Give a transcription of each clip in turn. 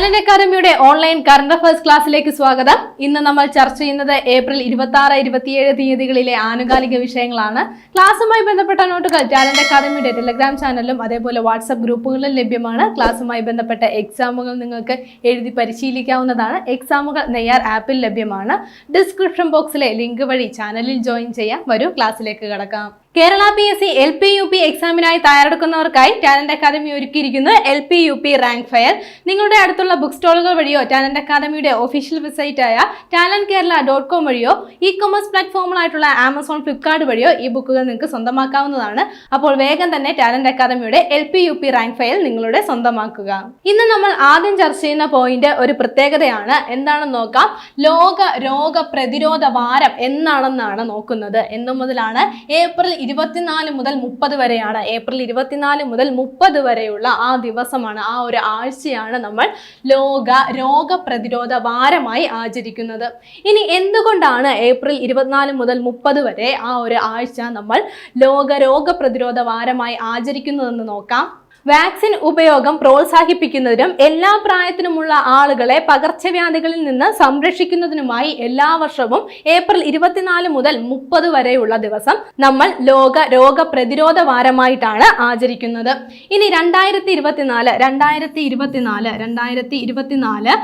Talent അക്കാദമിയുടെ online current affairs ക്ലാസ്സിലേക്ക് സ്വാഗതം. ഇന്ന് നമ്മൾ ചർച്ച ചെയ്യുന്നത് ഏപ്രിൽ ഇരുപത്തി ആറ് ഇരുപത്തിയേഴ് തീയതികളിലെ ആനുകാലിക വിഷയങ്ങളാണ്. ക്ലാസ്സുമായി ബന്ധപ്പെട്ട നോട്ടുകൾ ടാലന്റ് അക്കാദമിയുടെ ടെലഗ്രാം ചാനലിലും അതേപോലെ വാട്സപ്പ് ഗ്രൂപ്പുകളിലും ലഭ്യമാണ്. ക്ലാസ്സുമായി ബന്ധപ്പെട്ട എക്സാമുകൾ നിങ്ങൾക്ക് എഴുതി പരിശീലിക്കാവുന്നതാണ്. എക്സാമുകൾ നെയ്യാർ ആപ്പിൽ ലഭ്യമാണ്. ഡിസ്ക്രിപ്ഷൻ ബോക്സിലെ ലിങ്ക് വഴി ചാനലിൽ ജോയിൻ ചെയ്യാം വരൂ. ക്ലാസ്സിലേക്ക് കടക്കാം. Kerala P S C L P U P എക്സാമിനായി തയ്യാറെടുക്കുന്നവർക്കായി ടാലന്റ് അക്കാദമി ഒരുക്കിയിരിക്കുന്നു L P U P rank file നിങ്ങളുടെ അടുത്തുള്ള ബുക്ക് സ്റ്റോളുകൾ വഴിയോ ടാലന്റ് അക്കാദമിയുടെ ഒഫീഷ്യൽ വെബ്സൈറ്റായ ടാലന്റ് കേരള ഡോട്ട് കോം വഴിയോ ഇ കൊമേഴ്സ് പ്ലാറ്റ്ഫോമുകളായിട്ടുള്ള ആമസോൺ ഫ്ലിപ്കാർട്ട് വഴിയോ ഈ ബുക്കുകൾ നിങ്ങൾക്ക് സ്വന്തമാക്കാവുന്നതാണ്. അപ്പോൾ വേഗം തന്നെ ടാലന്റ് അക്കാദമിയുടെ L P U P rank file നിങ്ങളുടെ സ്വന്തമാക്കുക. ഇന്ന് നമ്മൾ ആദ്യം ചർച്ച ചെയ്യുന്ന പോയിന്റ് ഒരു പ്രത്യേകതയാണ്. എന്താണെന്ന് നോക്കാം? ലോക രോഗ പ്രതിരോധ വാരം എന്നാണെന്നാണ് നോക്കുന്നത്. എന്നു മുതലാണ് ഏപ്രിൽ ഇരുപത്തിനാല് മുതൽ മുപ്പത് വരെയാണ്. ഏപ്രിൽ ഇരുപത്തിനാല് മുതൽ മുപ്പത് വരെയുള്ള ആ ദിവസമാണ് ആ ഒരു ആഴ്ചയാണ് നമ്മൾ ലോക രോഗപ്രതിരോധ വാരമായി ആചരിക്കുന്നത്. ഇനി എന്തുകൊണ്ടാണ് ഏപ്രിൽ ഇരുപത്തിനാല് മുതൽ മുപ്പത് വരെ ആ ഒരു ആഴ്ച നമ്മൾ ലോക രോഗപ്രതിരോധ വാരമായി ആചരിക്കുന്നതെന്ന് നോക്കാം. വാക്സിൻ ഉപയോഗം പ്രോത്സാഹിപ്പിക്കുന്നതിനും എല്ലാ പ്രായത്തിനുമുള്ള ആളുകളെ പകർച്ചവ്യാധികളിൽ നിന്ന് സംരക്ഷിക്കുന്നതിനുമായി എല്ലാ വർഷവും ഏപ്രിൽ ഇരുപത്തിനാല് മുതൽ മുപ്പത് വരെയുള്ള ദിവസം നമ്മൾ ലോക രോഗപ്രതിരോധ വാരമായിട്ടാണ് ആചരിക്കുന്നത്. ഇനി രണ്ടായിരത്തി ഇരുപത്തിനാല് രണ്ടായിരത്തി ഇരുപത്തിനാല് രണ്ടായിരത്തി ഇരുപത്തിനാല്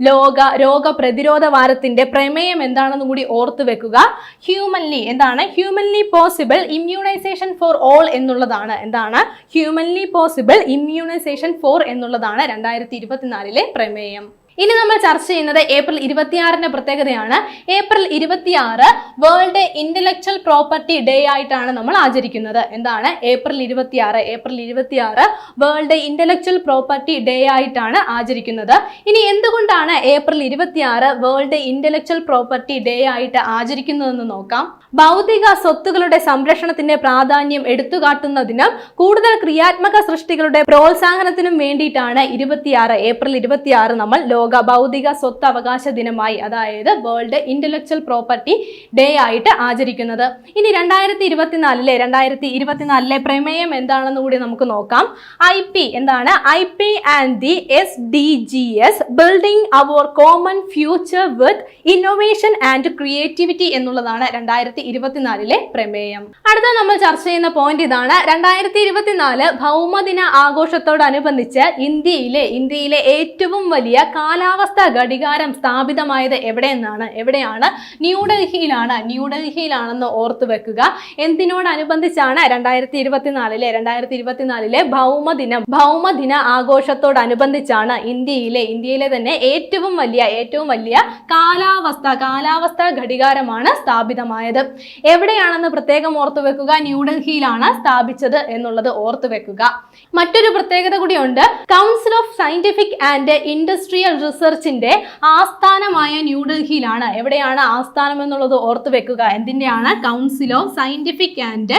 ലോക രോഗപ്രതിരോധ വാരത്തിന്റെ പ്രമേയം എന്താണെന്ന് കൂടി ഓർത്തു വെക്കുക. ഹ്യൂമൻലി എന്താണ്? Humanly possible immunisation for all എന്നുള്ളതാണ്. എന്താണ്? ഹ്യൂമൻലി പോസിബിൾ ഇമ്മ്യൂണൈസേഷൻ ഫോർ എന്നുള്ളതാണ് രണ്ടായിരത്തി ഇരുപത്തിനാലിലെ പ്രമേയം. ഇനി നമ്മൾ ചർച്ച ചെയ്യുന്നത് ഏപ്രിൽ ഇരുപത്തിയാറിന്റെ പ്രത്യേകതയാണ്. ഏപ്രിൽ ഇരുപത്തിയാറ് വേൾഡ് ഇന്റലക്ച്വൽ പ്രോപ്പർട്ടി ഡേ ആയിട്ടാണ് നമ്മൾ ആചരിക്കുന്നത്. എന്താണ്? ഏപ്രിൽ ഇരുപത്തിയാറ് ഏപ്രിൽ ഇരുപത്തിയാറ് വേൾഡ് ഇന്റലക്ച്വൽ പ്രോപ്പർട്ടി ഡേ ആയിട്ടാണ് ആചരിക്കുന്നത്. ഇനി എന്തുകൊണ്ടാണ് ഏപ്രിൽ ഇരുപത്തിയാറ് വേൾഡ് ഇന്റലക്ച്വൽ പ്രോപ്പർട്ടി ഡേ ആയിട്ട് ആചരിക്കുന്നതെന്ന് നോക്കാം. ഭൗതിക സ്വത്തുകളുടെ സംരക്ഷണത്തിന്റെ പ്രാധാന്യം എടുത്തുകാട്ടുന്നതിനും കൂടുതൽ ക്രിയാത്മക സൃഷ്ടികളുടെ പ്രോത്സാഹനത്തിനും വേണ്ടിയിട്ടാണ് ഇരുപത്തിയാറ് ഏപ്രിൽ ഇരുപത്തിയാറ് നമ്മൾ ലോക ഭൗതിക സ്വത്ത് അവകാശ ദിനമായി അതായത് വേൾഡ് ഇന്റലക്ച്വൽ പ്രോപ്പർട്ടി ഡേ ആയിട്ട് ആചരിക്കുന്നത്. ഇനി രണ്ടായിരത്തി ഇരുപത്തിനാലിലെ രണ്ടായിരത്തി ഇരുപത്തിനാലിലെ പ്രമേയം എന്താണെന്ന് കൂടി നമുക്ക് നോക്കാം. ഐ പി എന്താണ്? I P and the S D G S building our common future with innovation and creativity എന്നുള്ളതാണ് രണ്ടായിരത്തി ഇരുപത്തിനാലിലെ പ്രമേയം. അടുത്ത നമ്മൾ ചർച്ച ചെയ്യുന്ന പോയിന്റ് ഇതാണ്. രണ്ടായിരത്തി ഇരുപത്തിനാല് ഭൗമദിന ആഘോഷത്തോടനുബന്ധിച്ച് ഇന്ത്യയിലെ ഇന്ത്യയിലെ ഏറ്റവും വലിയ കാലാവസ്ഥാ ഘടികാരം സ്ഥാപിതമായത് എവിടെയെന്നാണ്? എവിടെയാണ്? ന്യൂഡൽഹിയിലാണ് ന്യൂഡൽഹിയിലാണെന്ന് ഓർത്തു വെക്കുക. എന്തിനോടനുബന്ധിച്ചാണ് രണ്ടായിരത്തി ഇരുപത്തിനാലിലെ രണ്ടായിരത്തി ഇരുപത്തിനാലിലെ ഭൗമദിനം ഭൗമദിന ആഘോഷത്തോടനുബന്ധിച്ചാണ് ഇന്ത്യയിലെ ഇന്ത്യയിലെ തന്നെ ഏറ്റവും വലിയ ഏറ്റവും വലിയ കാലാവസ്ഥ കാലാവസ്ഥാ ഘടികാരമാണ് സ്ഥാപിതമായത്. എവിടെയാണെന്ന് പ്രത്യേകം ഓർത്തു വെക്കുക. ന്യൂഡൽഹിയിലാണ് സ്ഥാപിച്ചത് എന്നുള്ളത് ഓർത്തു വെക്കുക. മറ്റൊരു പ്രത്യേകത കൂടിയുണ്ട്. Council of scientific and industrial റിസർച്ചിന്റെ ആസ്ഥാനമായ ന്യൂഡൽഹിയിലാണ് എവിടെയാണ് ആസ്ഥാനം എന്നുള്ളത് ഓർത്തു വെക്കുക. എന്തിന്റെയാണ്? Council of scientific and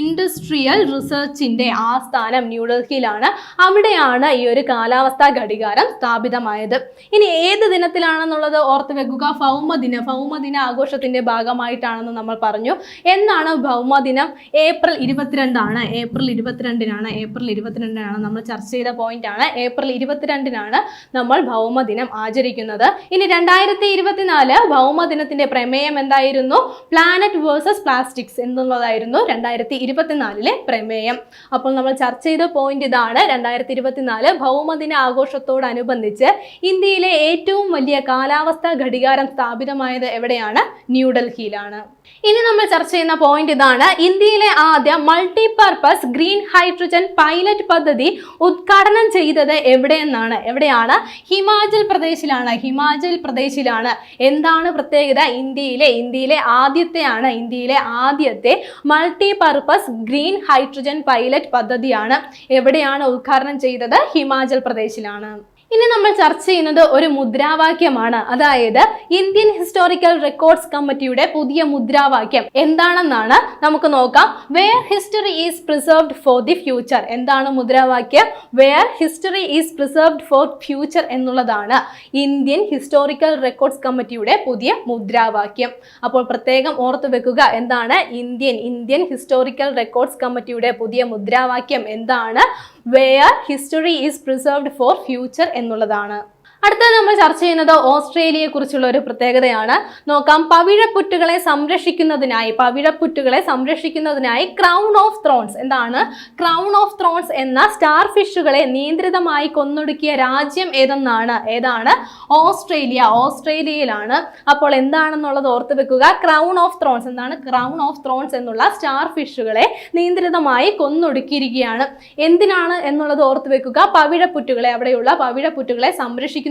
industrial റിസർച്ചിന്റെ ആസ്ഥാനം ന്യൂഡൽഹിയിലാണ് അവിടെയാണ് ഈ ഒരു കാലാവസ്ഥാ ഘടികാരം സ്ഥാപിതമായത്. ഇനി ഏത് ദിനത്തിലാണെന്നുള്ളത് ഓർത്തു വെക്കുക. ഭൗമദിന ഭൗമദിന ആഘോഷത്തിന്റെ ഭാഗമായിട്ടാണെന്ന് നമ്മൾ പറഞ്ഞു. എന്നാണ് ഭൗമദിനം ഏപ്രിൽ ഇരുപത്തിരണ്ടാണ്. ഏപ്രിൽ ഇരുപത്തിരണ്ടിനാണ്. ഏപ്രിൽ ഇരുപത്തിരണ്ടിനാണ് നമ്മൾ ചർച്ച ചെയ്ത പോയിന്റ് ആണ്. ഏപ്രിൽ ഇരുപത്തിരണ്ടിനാണ് നമ്മൾ ഭൗമദിനം ആചരിക്കുന്നത്. ഇനി രണ്ടായിരത്തി ഇരുപത്തിനാല് ഭൗമദിനത്തിന്റെ പ്രമേയം എന്തായിരുന്നു? പ്ലാനറ്റ് വേഴ്സസ് പ്ലാസ്റ്റിക്സ് എന്നുള്ളതായിരുന്നു രണ്ടായിരത്തി ഇരുപത്തിനാലിലെ പ്രമേയം. അപ്പോൾ നമ്മൾ ചർച്ച ചെയ്ത പോയിന്റ് ഇതാണ്. രണ്ടായിരത്തി ഇരുപത്തിനാല് ഭൗമദിന ആഘോഷത്തോടനുബന്ധിച്ച് ഇന്ത്യയിലെ ഏറ്റവും വലിയ കാലാവസ്ഥാ ഘടികാരം സ്ഥാപിതമായത് എവിടെയാണ്? ന്യൂഡൽഹിയിലാണ് ഇനി നമ്മൾ ചർച്ച ചെയ്യുന്ന പോയിന്റ് ഇതാണ്. ഇന്ത്യയിലെ ആദ്യ മൾട്ടിപർപ്പസ് ഗ്രീൻ ഹൈഡ്രജൻ പൈലറ്റ് പദ്ധതി ഉദ്ഘാടനം ചെയ്തത് എവിടെയെന്നാണ്? എവിടെയാണ്? ഹിമാചൽ പ്രദേശിലാണ്. ഹിമാചൽ പ്രദേശിലാണ്. എന്താണ് പ്രത്യേകത? ഇന്ത്യയിലെ ഇന്ത്യയിലെ ആദ്യത്തെയാണ് ഇന്ത്യയിലെ ആദ്യത്തെ മൾട്ടിപർപ്പസ് ഗ്രീൻ ഹൈഡ്രജൻ പൈലറ്റ് പദ്ധതിയാണ് എവിടെയാണ് ഉദ്ഘാടനം ചെയ്തത്? ഹിമാചൽ പ്രദേശിലാണ്. ഇനി നമ്മൾ ചർച്ച ചെയ്യുന്നത് ഒരു മുദ്രാവാക്യമാണ്. അതായത് ഇന്ത്യൻ ഹിസ്റ്റോറിക്കൽ റെക്കോർഡ്സ് കമ്മിറ്റിയുടെ പുതിയ മുദ്രാവാക്യം. എന്താണെന്നാണ് നമുക്ക് നോക്കാം. Where history is preserved for the future എന്താണ് മുദ്രാവാക്യം? Where history is preserved for future എന്നുള്ളതാണ് ഇന്ത്യൻ ഹിസ്റ്റോറിക്കൽ റെക്കോർഡ്സ് കമ്മിറ്റിയുടെ പുതിയ മുദ്രാവാക്യം. അപ്പോൾ പ്രത്യേകം ഓർത്തു വെക്കുക എന്താണ് ഇന്ത്യൻ ഇന്ത്യൻ ഹിസ്റ്റോറിക്കൽ റെക്കോർഡ്സ് കമ്മിറ്റിയുടെ പുതിയ മുദ്രാവാക്യം എന്താണ്? Where history is preserved for future എന്നുള്ളതാണ്. അടുത്തത് നമ്മൾ ചർച്ച ചെയ്യുന്നത് ഓസ്ട്രേലിയയെ കുറിച്ചുള്ള ഒരു പ്രത്യേകതയാണ്. നോക്കാം പവിഴപ്പുറ്റുകളെ സംരക്ഷിക്കുന്നതിനായി പവിഴപ്പുറ്റുകളെ സംരക്ഷിക്കുന്നതിനായി ക്രൗൺ ഓഫ് ത്രോൺസ് എന്താണ്? ക്രൗൺ ഓഫ് ത്രോൺസ് എന്ന സ്റ്റാർ ഫിഷുകളെ നിയന്ത്രിതമായി കൊന്നൊടുക്കിയ രാജ്യം ഏതെന്നാണ്? ഏതാണ്? ഓസ്ട്രേലിയ ഓസ്ട്രേലിയയിലാണ്. അപ്പോൾ എന്താണെന്നുള്ളത് ഓർത്ത് വെക്കുക. ക്രൗൺ ഓഫ് ത്രോൺസ് എന്താണ്? ക്രൗൺ ഓഫ് ത്രോൺസ് എന്നുള്ള സ്റ്റാർ ഫിഷുകളെ നിയന്ത്രിതമായി കൊന്നൊടുക്കിയിരിക്കുകയാണ്. എന്തിനാണ് എന്നുള്ളത് ഓർത്ത് വെക്കുക. പവിഴപ്പുറ്റുകളെ അവിടെയുള്ള പവിഴപ്പുറ്റുകളെ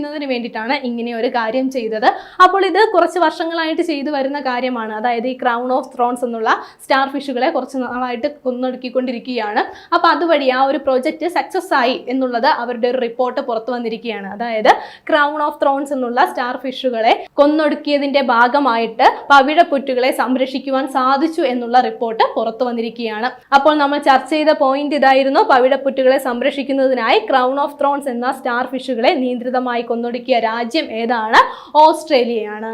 സംരക്ഷിക്കുന്നതിന് വേണ്ടിയിട്ടാണ് ഇങ്ങനെ ഒരു കാര്യം ചെയ്തത്. അപ്പോൾ ഇത് കുറച്ച് വർഷങ്ങളായിട്ട് ചെയ്തു വരുന്ന കാര്യമാണ്. അതായത് ഈ ക്രൗൺ ഓഫ് ത്രോൺസ് എന്നുള്ള സ്റ്റാർ ഫിഷുകളെ കുറച്ച് നാളായിട്ട് കൊന്നൊടുക്കിക്കൊണ്ടിരിക്കുകയാണ്. അപ്പോൾ അതുവഴി ആ ഒരു പ്രോജക്റ്റ് സക്സസ് ആയി എന്നുള്ളത് അവരുടെ ഒരു റിപ്പോർട്ട് പുറത്തു വന്നിരിക്കുകയാണ്. അതായത് ക്രൗൺ ഓഫ് ത്രോൺസ് എന്നുള്ള സ്റ്റാർ ഫിഷുകളെ കൊന്നൊടുക്കിയതിന്റെ ഭാഗമായിട്ട് പവിഴപ്പുറ്റുകളെ സംരക്ഷിക്കുവാൻ സാധിച്ചു എന്നുള്ള റിപ്പോർട്ട് പുറത്തു വന്നിരിക്കുകയാണ്. അപ്പോൾ നമ്മൾ ചർച്ച ചെയ്ത പോയിന്റ് ഇതായിരുന്നു. പവിഴപ്പുറ്റുകളെ സംരക്ഷിക്കുന്നതിനായി ക്രൗൺ ഓഫ് ത്രോൺസ് എന്ന സ്റ്റാർ ഫിഷുകളെ നിയന്ത്രിതമായി കൊന്നൊടുക്കിയ രാജ്യം ഏതാണ്? ഓസ്ട്രേലിയയാണ്.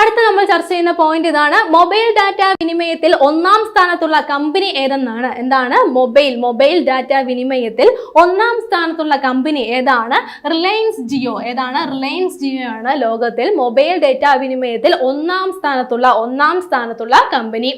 അടുത്ത നമ്മൾ ചർച്ച ചെയ്യുന്ന പോയിന്റ് ഇതാണ്. മൊബൈൽ ഡാറ്റ വിനിമയത്തിൽ ഒന്നാം സ്ഥാനത്തുള്ള കമ്പനി ഏതെന്നാണ്? എന്താണ്? മൊബൈൽ. മൊബൈൽ ഡാറ്റ വിനിമയത്തിൽ ഒന്നാം സ്ഥാനത്തുള്ള കമ്പനി ഏതാണ്? റിലയൻസ് ജിയോ. ഏതാണ്? റിലയൻസ് ജിയോ ആണ് ലോകത്തിൽ മൊബൈൽ ഡാറ്റ വിനിമയത്തിൽ ഒന്നാം സ്ഥാനത്തുള്ള ഒന്നാം സ്ഥാനത്തുള്ള കമ്പനി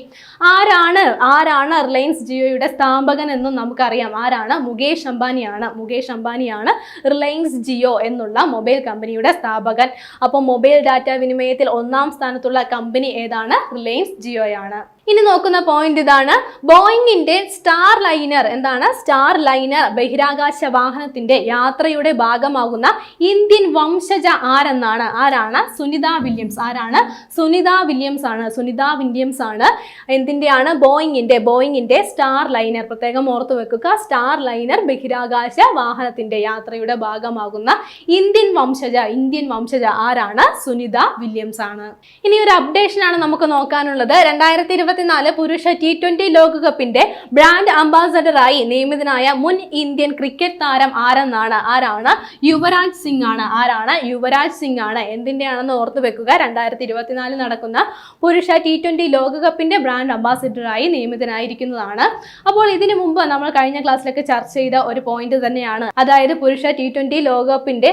ആരാണ്? ആരാണ് റിലയൻസ് ജിയോയുടെ സ്ഥാപകൻ എന്നും നമുക്കറിയാം. ആരാണ്? മുകേഷ് അംബാനിയാണ്. മുകേഷ് അംബാനിയാണ് റിലയൻസ് ജിയോ എന്നുള്ള മൊബൈൽ കമ്പനിയുടെ സ്ഥാപകൻ. അപ്പോൾ മൊബൈൽ ഡാറ്റ വിനിമയത്തിൽ ഒന്നാം സ്ഥാനത്തുള്ള കമ്പനി ഏതാണ്? റിലയൻസ് ജിയോയാണ് ഇനി നോക്കുന്ന പോയിന്റ് ഇതാണ്. ബോയിങ്ങിന്റെ സ്റ്റാർ ലൈനർ എന്താണ്? സ്റ്റാർ ലൈനർ ബഹിരാകാശ വാഹനത്തിന്റെ യാത്രയുടെ ഭാഗമാകുന്ന ഇന്ത്യൻ വംശജ ആരെന്നാണ്? ആരാണ്? സുനിത വില്യംസ്. ആരാണ്? സുനിത വില്യംസ് ആണ്. സുനിത വില്യംസ് ആണ് എന്തിന്റെയാണ്? ബോയിങ്ങിന്റെ ബോയിങ്ങിന്റെ സ്റ്റാർ ലൈനർ പ്രത്യേകം ഓർത്തു വെക്കുക. സ്റ്റാർ ലൈനർ ബഹിരാകാശ വാഹനത്തിന്റെ യാത്രയുടെ ഭാഗമാകുന്ന ഇന്ത്യൻ വംശജ ഇന്ത്യൻ വംശജ ആരാണ്? സുനിത വില്യംസ് ആണ്. ഇനി ഒരു അപ്ഡേഷൻ ആണ് നമുക്ക് നോക്കാനുള്ളത്. രണ്ടായിരത്തി ഇരുപത്തിനാല് പുരുഷ ടി ട്വന്റി ലോകകപ്പിന്റെ ബ്രാൻഡ് അംബാസഡറായി നിയമിതനായ മുൻ ഇന്ത്യൻ ക്രിക്കറ്റ് താരം ആരെന്നാണ്? ആരാണ്? യുവരാജ് സിംഗ് ആണ് ആരാണ്? യുവരാജ് സിംഗ് ആണ് എന്തിന്റെയാണെന്ന് ഓർത്തു വെക്കുക. രണ്ടായിരത്തി ഇരുപത്തിനാല് നടക്കുന്ന പുരുഷ ടി ട്വന്റി ലോകകപ്പിന്റെ ബ്രാൻഡ് അംബാസഡറായി നിയമിതനായിരിക്കുന്നതാണ്. അപ്പോൾ ഇതിനു മുമ്പ് നമ്മൾ കഴിഞ്ഞ ക്ലാസ്സിലൊക്കെ ചർച്ച ചെയ്ത ഒരു പോയിന്റ് തന്നെയാണ്. അതായത് പുരുഷ ടി ട്വന്റി ലോകകപ്പിന്റെ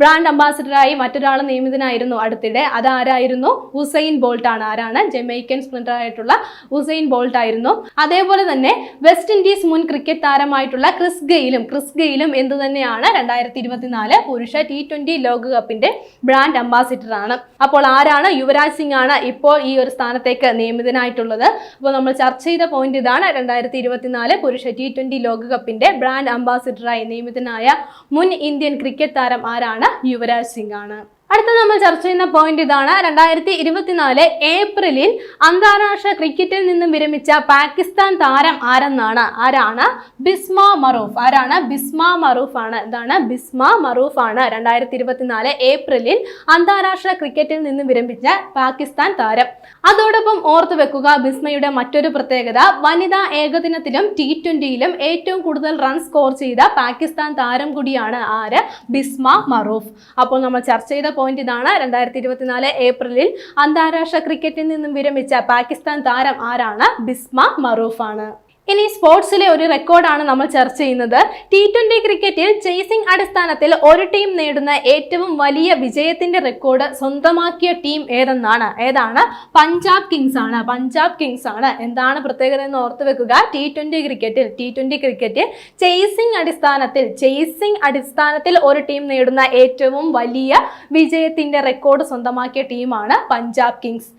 ബ്രാൻഡ് അംബാസഡറായി മറ്റൊരാൾ നിയമിതനായിരുന്നു അടുത്തിടെ. അതാരായിരുന്നു? ഹുസൈൻ ബോൾട്ട് ആണ് ആരാണ്? ജമൈക്കൻ സ്പ്രിന്റർ ആയിട്ടുള്ള ഉസൈൻ ബോൾട്ട് ആയിരുന്നു. അതേപോലെ തന്നെ വെസ്റ്റ് ഇൻഡീസ് മുൻ ക്രിക്കറ്റ് താരമായിട്ടുള്ള ക്രിസ് ഗെയിലും ക്രിസ് ഗെയിലും എന്ത് തന്നെയാണ്? രണ്ടായിരത്തി ഇരുപത്തിനാല് പുരുഷ ടി ട്വന്റി ലോകകപ്പിന്റെ ബ്രാൻഡ് അംബാസിഡർ ആണ്. അപ്പോൾ ആരാണ്? യുവരാജ് സിംഗ് ആണ് ഇപ്പോൾ ഈ ഒരു സ്ഥാനത്തേക്ക് നിയമിതനായിട്ടുള്ളത്. അപ്പോൾ നമ്മൾ ചർച്ച ചെയ്ത പോയിന്റ് ഇതാണ്. രണ്ടായിരത്തി ഇരുപത്തിനാല് പുരുഷ ടി ട്വന്റി ലോകകപ്പിന്റെ ബ്രാൻഡ് അംബാസിഡറായി നിയമിതനായ മുൻ ഇന്ത്യൻ ക്രിക്കറ്റ് താരം ആരാണ്? യുവരാജ് സിംഗ് ആണ് അടുത്ത നമ്മൾ ചർച്ച ചെയ്യുന്ന പോയിന്റ് ഇതാണ്. രണ്ടായിരത്തി ഇരുപത്തിനാല് ഏപ്രിലിൽ അന്താരാഷ്ട്ര ക്രിക്കറ്റിൽ നിന്നും വിരമിച്ച പാകിസ്ഥാൻ താരം ആരെന്നാണ്? ആരാണ്? ബിസ്മ മറൂഫ്. ആരാണ്? ബിസ്മ മറൂഫ് ആണ്. ഇതാണ് ബിസ്മ മറൂഫ് ആണ്. രണ്ടായിരത്തി ഇരുപത്തിനാല് ഏപ്രിലിൽ അന്താരാഷ്ട്ര ക്രിക്കറ്റിൽ നിന്നും വിരമിച്ച പാകിസ്ഥാൻ താരം. അതോടൊപ്പം ഓർത്തു വെക്കുക ബിസ്മയുടെ മറ്റൊരു പ്രത്യേകത വനിതാ ഏകദിനത്തിലും ടി ട്വന്റിയിലും ഏറ്റവും കൂടുതൽ റൺ സ്കോർ ചെയ്ത പാകിസ്ഥാൻ താരം കൂടിയാണ് ആര്? ബിസ്മ മറൂഫ്. അപ്പോൾ നമ്മൾ ചർച്ച ചെയ്ത പോയിന്റ് ഇതാണ്. രണ്ടായിരത്തി ഇരുപത്തിനാല് ഏപ്രിലിൽ അന്താരാഷ്ട്ര ക്രിക്കറ്റിൽ നിന്നും വിരമിച്ച പാകിസ്ഥാൻ താരം ആരാണ്? ബിസ്മ മറൂഫാണ്. ഇനി സ്പോർട്സിലെ ഒരു റെക്കോർഡാണ് നമ്മൾ ചർച്ച ചെയ്യുന്നത്. ടി ട്വന്റി ക്രിക്കറ്റിൽ ചേസിംഗ് അടിസ്ഥാനത്തിൽ ഒരു ടീം നേടുന്ന ഏറ്റവും വലിയ വിജയത്തിന്റെ റെക്കോർഡ് സ്വന്തമാക്കിയ ടീം ഏതെന്നാണ്? ഏതാണ്? പഞ്ചാബ് കിങ്സ് ആണ്. പഞ്ചാബ് കിങ്സ് ആണ്. എന്താണ് പ്രത്യേകത എന്ന് ഓർത്ത് വെക്കുക. ടി ട്വന്റി ക്രിക്കറ്റിൽ ടി ട്വന്റി ക്രിക്കറ്റിൽ ചേസിംഗ് അടിസ്ഥാനത്തിൽ ചേസിംഗ് അടിസ്ഥാനത്തിൽ ഒരു ടീം നേടുന്ന ഏറ്റവും വലിയ വിജയത്തിന്റെ റെക്കോർഡ് സ്വന്തമാക്കിയ ടീമാണ് പഞ്ചാബ് കിങ്സ്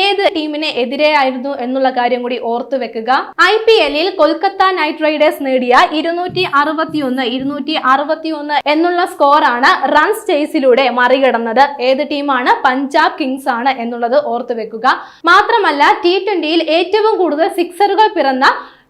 ഏത് ടീമിനെ എതിരെയായിരുന്നു എന്നുള്ള കാര്യം കൂടി ഓർത്തു വെക്കുക. ഐ പി എല്ലിൽ കൊൽക്കത്ത നൈറ്റ് റൈഡേഴ്സ് നേടിയ ഇരുന്നൂറ്റി അറുപത്തി ഒന്ന് ഇരുന്നൂറ്റി അറുപത്തി ഒന്ന് എന്നുള്ള സ്കോറാണ് റൺസ് ചേസിലൂടെ മറികടന്നത്. ഏത് ടീമാണ്? പഞ്ചാബ് കിങ്സ് ആണ് എന്നുള്ളത് ഓർത്തു വെക്കുക. മാത്രമല്ല ടി ട്വന്റിയിൽ ഏറ്റവും കൂടുതൽ സിക്സറുകൾ പിറന്ന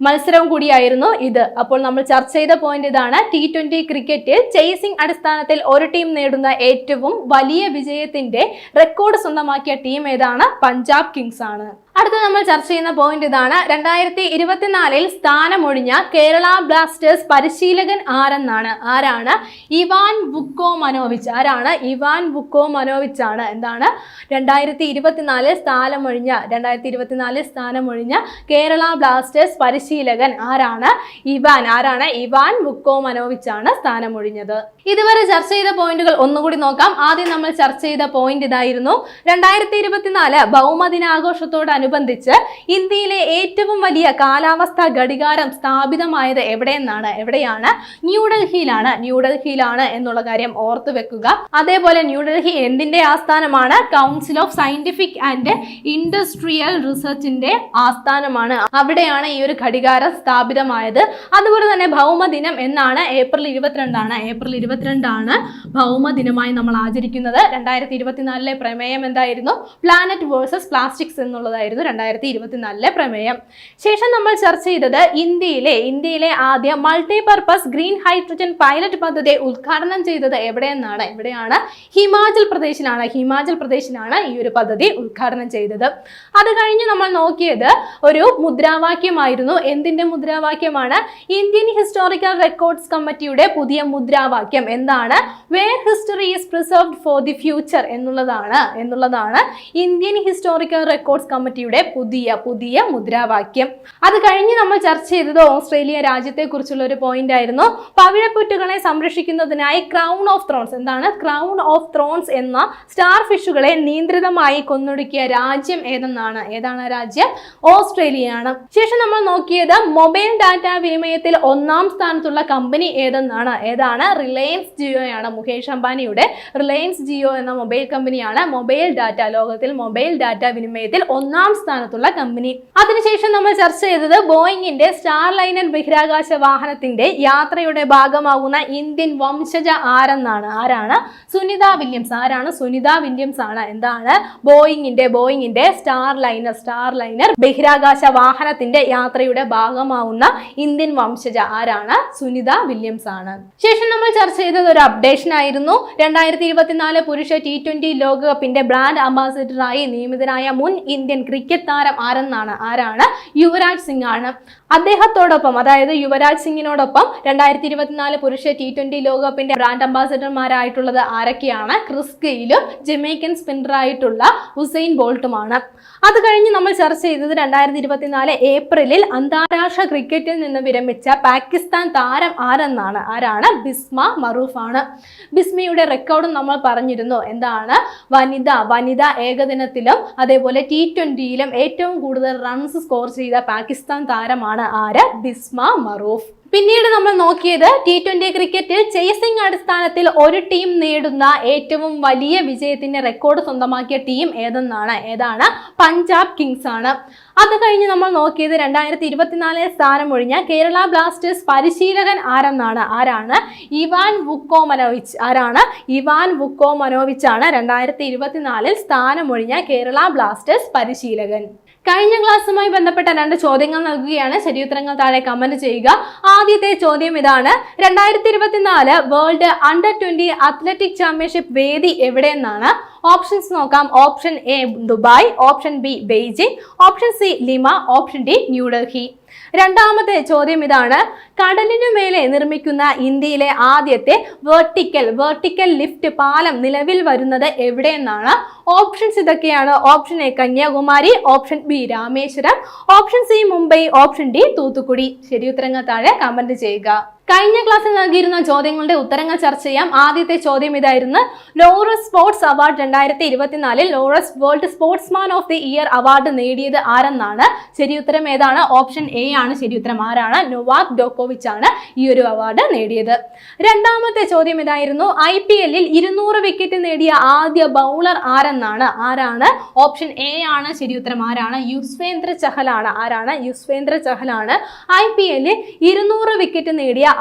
മത്സരവും കൂടിയായിരുന്നു ഇത്. അപ്പോൾ നമ്മൾ ചർച്ച ചെയ്ത പോയിന്റ് ഇതാണ്. ടി ട്വന്റി ക്രിക്കറ്റിൽ ചേസിംഗ് അടിസ്ഥാനത്തിൽ ഒരു ടീം നേടുന്ന ഏറ്റവും വലിയ വിജയത്തിന്റെ റെക്കോർഡ് സ്വന്തമാക്കിയ ടീം ഏതാണ്? പഞ്ചാബ് കിങ്സ് ആണ്. അടുത്ത നമ്മൾ ചർച്ച ചെയ്യുന്ന പോയിന്റ് ഇതാണ്. രണ്ടായിരത്തി ഇരുപത്തിനാലിൽ സ്ഥാനമൊഴിഞ്ഞ കേരള ബ്ലാസ്റ്റേഴ്സ് പരിശീലകൻ ആരെന്നാണ്? ആരാണ്? ഇവാൻ ബുക്കോ മനോവിച്ച് ആരാണ്? ഇവാൻ ബുക്കോ മനോവിച്ച് ആണ് എന്താണ്? രണ്ടായിരത്തി ഇരുപത്തിനാലിൽ സ്ഥാനമൊഴിഞ്ഞ രണ്ടായിരത്തി ഇരുപത്തിനാലിൽ സ്ഥാനമൊഴിഞ്ഞ കേരള ബ്ലാസ്റ്റേഴ്സ് പരിശീലകൻ ആരാണ്? ഇവാൻ. ആരാണ്? ഇവാൻ ബുക്കോ മനോവിച്ച് ആണ് സ്ഥാനമൊഴിഞ്ഞത്. ഇതുവരെ ചർച്ച ചെയ്ത പോയിന്റുകൾ ഒന്നുകൂടി നോക്കാം. ആദ്യം നമ്മൾ ചർച്ച ചെയ്ത പോയിന്റ് ഇതായിരുന്നു. രണ്ടായിരത്തി ഇരുപത്തിനാല് ഭൗമദിനാഘോഷത്തോടനുബന്ധിച്ച് ഇന്ത്യയിലെ ഏറ്റവും വലിയ കാലാവസ്ഥാ ഘടികാരം സ്ഥാപിതമായത് എവിടെയെന്നാണ്? എവിടെയാണ്? ന്യൂഡൽഹിയിലാണ് ന്യൂഡൽഹിയിലാണ് എന്നുള്ള കാര്യം ഓർത്തു വെക്കുക. അതേപോലെ ന്യൂഡൽഹി എന്തിന്റെ ആസ്ഥാനമാണ്? Council of scientific and industrial റിസർച്ചിന്റെ ആസ്ഥാനമാണ്. അവിടെയാണ് ഈ ഒരു ഘടികാരം സ്ഥാപിതമായത്. അതുപോലെ തന്നെ ഭൗമദിനം എന്നാണ് ഏപ്രിൽ ഇരുപത്തിരണ്ടാണ്. ഏപ്രിൽ ഇരുപത്തിരണ്ടാണ് ഭൗമദിനമായി നമ്മൾ ആചരിക്കുന്നത്. രണ്ടായിരത്തി ഇരുപത്തിനാലിലെ പ്രമേയം എന്തായിരുന്നു? പ്ലാനറ്റ് വേഴ്സസ് പ്ലാസ്റ്റിക്സ് എന്നുള്ളതായിരുന്നു. രണ്ടായിരത്തി ഇരുപത്തിനാലിലെ പ്രമേയം. ശേഷം നമ്മൾ ചർച്ച ചെയ്തത് ഇന്ത്യയിലെ ഇന്ത്യയിലെ ആദ്യ മൾട്ടിപർപ്പസ് ഗ്രീൻ ഹൈഡ്രജൻ പൈലറ്റ് പദ്ധതി ഉദ്ഘാടനം ചെയ്തത് എവിടെയെന്നാണ്? എവിടെയാണ് ഹിമാചൽ പ്രദേശിലാണ് ഹിമാചൽ പ്രദേശിലാണ് ഈ ഒരു പദ്ധതി ഉദ്ഘാടനം ചെയ്തത്. അത് കഴിഞ്ഞ് നമ്മൾ നോക്കിയത് ഒരു മുദ്രാവാക്യമായിരുന്നു. എന്തിന്റെ മുദ്രാവാക്യമാണ്? ഇന്ത്യൻ ഹിസ്റ്റോറിക്കൽ റെക്കോർഡ്സ് കമ്മിറ്റിയുടെ പുതിയ മുദ്രാവാക്യം. എന്താണ്? Where history is preserved for the future എന്നുള്ളതാണ് എന്നുള്ളതാണ് ഇന്ത്യൻ ഹിസ്റ്റോറിക്കൽ റെക്കോർഡ്സ് കമ്മിറ്റിയുടെ പുതിയ പുതിയ മുദ്രാവാക്യം. അത് കഴിഞ്ഞ് നമ്മൾ ചർച്ച ചെയ്തത് ഓസ്ട്രേലിയ രാജ്യത്തെ കുറിച്ചുള്ള ഒരു പോയിന്റ് ആയിരുന്നു. പവിഴപ്പുറ്റുകളെ സംരക്ഷിക്കുന്നതിനായി ക്രൗൺ ഓഫ് ത്രോൺസ് എന്താണ്? ക്രൗൺ ഓഫ് ത്രോൺസ് എന്ന സ്റ്റാർ ഫിഷുകളെ നിയന്ത്രിതമായി കൊന്നൊടുക്കിയ രാജ്യം ഏതെന്നാണ്? ഏതാണ് രാജ്യം? ഓസ്ട്രേലിയ ആണ് ശേഷം നമ്മൾ നോക്കിയത് മൊബൈൽ ഡാറ്റ വിനിമയത്തിൽ ഒന്നാം സ്ഥാനത്തുള്ള കമ്പനി ഏതെന്നാണ്? ഏതാണ്? റിലയൻസ് ജിയോ ആണ്. മുകേഷ് അംബാനിയുടെ റിലയൻസ് ജിയോ എന്ന മൊബൈൽ കമ്പനിയാണ് മൊബൈൽ ഡാറ്റ. ലോകത്തിൽ മൊബൈൽ ഡാറ്റ വിനിമയത്തിൽ ഒന്നാം സ്ഥാനത്തുള്ള കമ്പനി അതിനുശേഷം നമ്മൾ ചർച്ച ചെയ്തത് ബോയിങ്ങിന്റെ സ്റ്റാർ ലൈനർ ബഹിരാകാശ വാഹനത്തിന്റെ യാത്രയുടെ ഭാഗമാകുന്ന ഇന്ത്യൻ വംശജ ആരെന്നാണ്? ആരാണ്? സുനിത വില്യംസ്. ആരാണ് സുനിത വില്യംസ് ആണ്? എന്താണ് ബോയിങ്ങിന്റെ ബോയിങ്ങിന്റെ സ്റ്റാർ ലൈനർ സ്റ്റാർ ലൈനർ ബഹിരാകാശ വാഹനത്തിന്റെ യാത്രയുടെ ഭാഗമാവുന്ന ഇന്ത്യൻ വംശജ ആരാണ്? സുനിത വില്യംസ് ആണ്. ശേഷം നമ്മൾ ചർച്ച ചെയ്തത് ഒരു അപ്ഡേഷൻ ആയിരുന്നു. രണ്ടായിരത്തി ഇരുപത്തിനാല് പുരുഷ ടി ട്വന്റി ലോകകപ്പിന്റെ ബ്രാൻഡ് അംബാസിഡറായി നിയമിതനായ മുൻ ഇന്ത്യൻ ക്രിക്കറ്റ് താരം ആരെന്നാണ്? ആരാണ്? യുവരാജ് സിംഗ് ആണ് അദ്ദേഹത്തോടൊപ്പം അതായത് യുവരാജ് സിംഗിനോടൊപ്പം രണ്ടായിരത്തി ഇരുപത്തിനാല് പുരുഷ ടി ട്വന്റി ലോകകപ്പിന്റെ ബ്രാൻഡ് അംബാസിഡർമാരായിട്ടുള്ളത് ആരൊക്കെയാണ്? ക്രിസ് ഗെയിലും ജമൈക്കൻ സ്പിന്നറായിട്ടുള്ള ഹുസൈൻ ബോൾട്ടുമാണ്. അത് കഴിഞ്ഞ് നമ്മൾ ചർച്ച ചെയ്തത് രണ്ടായിരത്തി ഇരുപത്തിനാല് ഏപ്രിലിൽ അന്താരാഷ്ട്ര ക്രിക്കറ്റിൽ നിന്ന് വിരമിച്ച പാകിസ്ഥാൻ താരം ആരെന്നാണ്? ആരാണ്? ബിസ്മ മറൂഫ് ആണ് ബിസ്മയുടെ റെക്കോർഡും നമ്മൾ പറഞ്ഞിരുന്നു. എന്താണ്? വനിത വനിത ഏകദിനത്തിലും അതേപോലെ ടി ട്വന്റിയിലും ഏറ്റവും കൂടുതൽ റൺസ് സ്കോർ ചെയ്ത പാകിസ്ഥാൻ താരമാണ് ആര്? ബിസ്മ മറൂഫ്. പിന്നീട് നമ്മൾ നോക്കിയത് ടി ട്വന്റി ക്രിക്കറ്റിൽ ചേസിംഗ് അടിസ്ഥാനത്തിൽ ഒരു ടീം നേടുന്ന ഏറ്റവും വലിയ വിജയത്തിന്റെ റെക്കോർഡ് സ്വന്തമാക്കിയ ടീം ഏതെന്നാണ്? ഏതാണ്? പഞ്ചാബ് കിങ്സ് ആണ് അത് കഴിഞ്ഞ് നമ്മൾ നോക്കിയത് രണ്ടായിരത്തി ഇരുപത്തിനാലിൽ സ്ഥാനം ഒഴിഞ്ഞ കേരള ബ്ലാസ്റ്റേഴ്സ് പരിശീലകൻ ആരെന്നാണ്? ആരാണ്? ഇവാൻ വുക്കോ മനോവിച്ച് ആരാണ്? ഇവാൻ വുക്കോ മനോവിച്ച് ആണ് രണ്ടായിരത്തി ഇരുപത്തിനാലിൽ സ്ഥാനമൊഴിഞ്ഞ കേരള ബ്ലാസ്റ്റേഴ്സ് പരിശീലകൻ. കഴിഞ്ഞ ക്ലാസ്സുമായി ബന്ധപ്പെട്ട രണ്ട് ചോദ്യങ്ങൾ നൽകുകയാണ്. ശരിയുത്തരങ്ങൾ താഴെ കമന്റ് ചെയ്യുക. ആദ്യത്തെ ചോദ്യം ഇതാണ്. രണ്ടായിരത്തി ഇരുപത്തിനാല് world under twenty athletic championship വേദി എവിടെയെന്നാണ്? ഓപ്ഷൻസ് നോക്കാം. Option A Dubai option B Beijing option C Lima option D New Delhi രണ്ടാമത്തെ ചോദ്യം ഇതാണ്. കടലിനു മേലെ നിർമ്മിക്കുന്ന ഇന്ത്യയിലെ ആദ്യത്തെ വെർട്ടിക്കൽ വെർട്ടിക്കൽ ലിഫ്റ്റ് പാലം നിലവിൽ വരുന്നത് എവിടെയെന്നാണ്? ഓപ്ഷൻസ് ഇതൊക്കെയാണ്. Option A Kanyakumari. Option B Rameswaram. Option C Mumbai. Option D Thoothukudi. ശരി ഉത്തരങ്ങൾ താഴെ കമന്റ് ചെയ്യുക. കഴിഞ്ഞ ക്ലാസ്സിൽ നൽകിയിരുന്ന ചോദ്യങ്ങളുടെ ഉത്തരങ്ങൾ ചർച്ച ചെയ്യാം. ആദ്യത്തെ ചോദ്യം ഇതായിരുന്നു. ലോറസ് സ്പോർട്സ് അവാർഡ് രണ്ടായിരത്തി ഇരുപത്തിനാലിൽ Laureus world sportsman of the year award നേടിയത് ആരെന്നാണ്? ഉത്തരം ഏതാണ്? ഓപ്ഷൻ എ ആണ്. ശരി ഉത്തരം ആരാണ്? നൊവാക് ഡോക്കോവിച്ച് ആണ് ഈ ഒരു അവാർഡ് നേടിയത്. രണ്ടാമത്തെ ചോദ്യം ഇതായിരുന്നു. ഐ പി എല്ലിൽ ഇരുന്നൂറ് വിക്കറ്റ് നേടിയ ആദ്യ ബൗളർ ആരെന്നാണ്? ആരാണ്? ഓപ്ഷൻ എ ആണ്. ശരി ഉത്തരം ആരാണ്? യുസ്വേന്ദ്ര ചഹലാണ്. ആരാണ്? യുസ്വേന്ദ്ര ചഹലാണ്. ഐ പി എല്ലിൽ ഇരുന്നൂറ് വിക്കറ്റ് നേടിയ